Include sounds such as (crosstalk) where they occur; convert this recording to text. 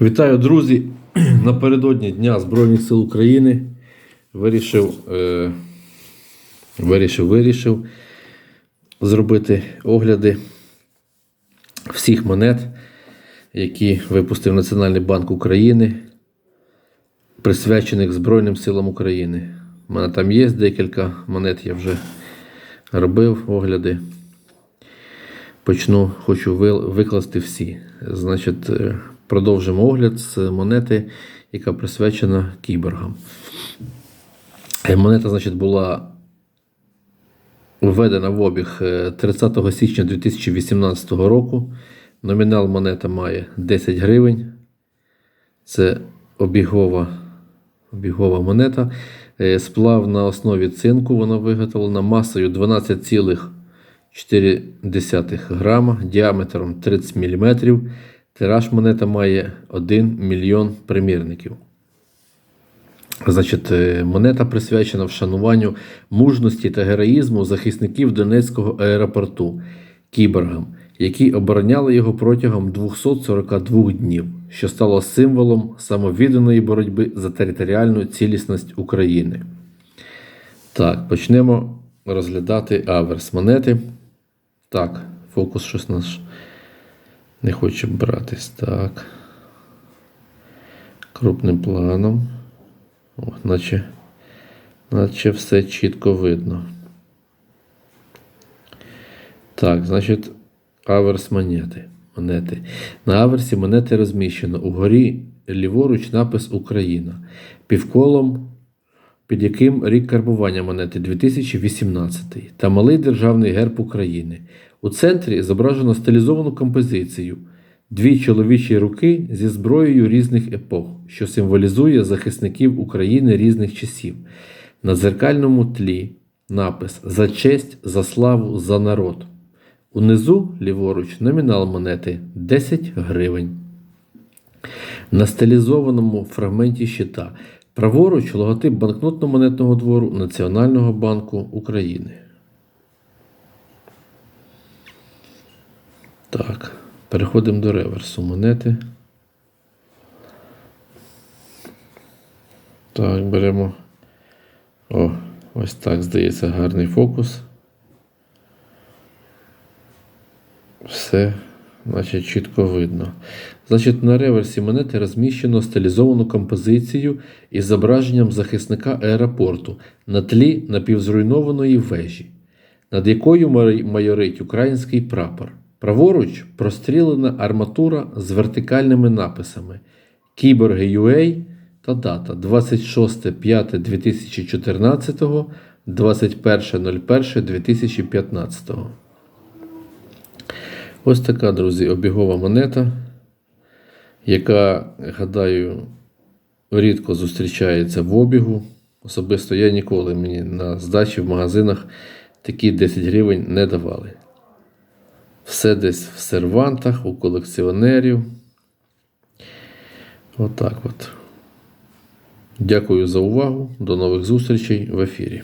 Вітаю, друзі! (clears throat) Напередодні Дня Збройних сил України вирішив, е, вирішив, вирішив зробити огляди всіх монет, які випустив Національний банк України, присвячених Збройним силам України. У мене там є декілька монет, я вже робив огляди. Почну, хочу викласти всі. Значить, е, продовжимо огляд з монети, яка присвячена кіборгам. Е, Монета, значить, була введена в обіг е, 30 січня 2018 року. Номінал монета має 10 гривень. Це обігова, обігова монета. Е, Сплав на основі цинку вона виготовлена масою 12,4 грама, діаметром 30 мм. Тираж монета має 1 мільйон примірників. Значить, е, монета присвячена вшануванню мужності та героїзму захисників Донецького аеропорту кіборгам, які обороняли його протягом 242 днів, що стало символом самовідданої боротьби за територіальну цілісність України. Так, почнемо розглядати аверс монети. Так, фокус щось наш не хоче братись. Так. Крупним планом. О, наче, наче все чітко видно. Так, значить, аверс монети. монети. На аверсі монети розміщено. Угорі ліворуч напис Україна. Півколом, під яким рік карбування монети 2018 та малий державний герб України. У центрі зображено стилізовану композицію. Дві чоловічі руки зі зброєю різних епох, що символізує захисників України різних часів. На дзеркальному тлі напис За честь, за славу, за народ. Унизу ліворуч номінал монети 10 гривень. На стилізованому фрагменті щита праворуч логотип банкнотно-монетного двору Національного банку України. Так, переходимо до реверсу монети. Так, беремо. О, ось так, здається, гарний фокус. Все, значить, чітко видно. Значить, на реверсі монети розміщено стилізовану композицію із зображенням захисника аеропорту на тлі напівзруйнованої вежі, над якою майорить український прапор. Праворуч прострілена арматура з вертикальними написами Кіборги UA та дата 26.05.2014, 21.01.2015. Ось така, друзі, обігова монета, яка, гадаю, рідко зустрічається в обігу. Особисто я ніколи мені на здачі в магазинах такі 10 гривень не давали. Все десь в сервантах, у колекціонерів. Отак от. Дякую за увагу. До нових зустрічей в ефірі.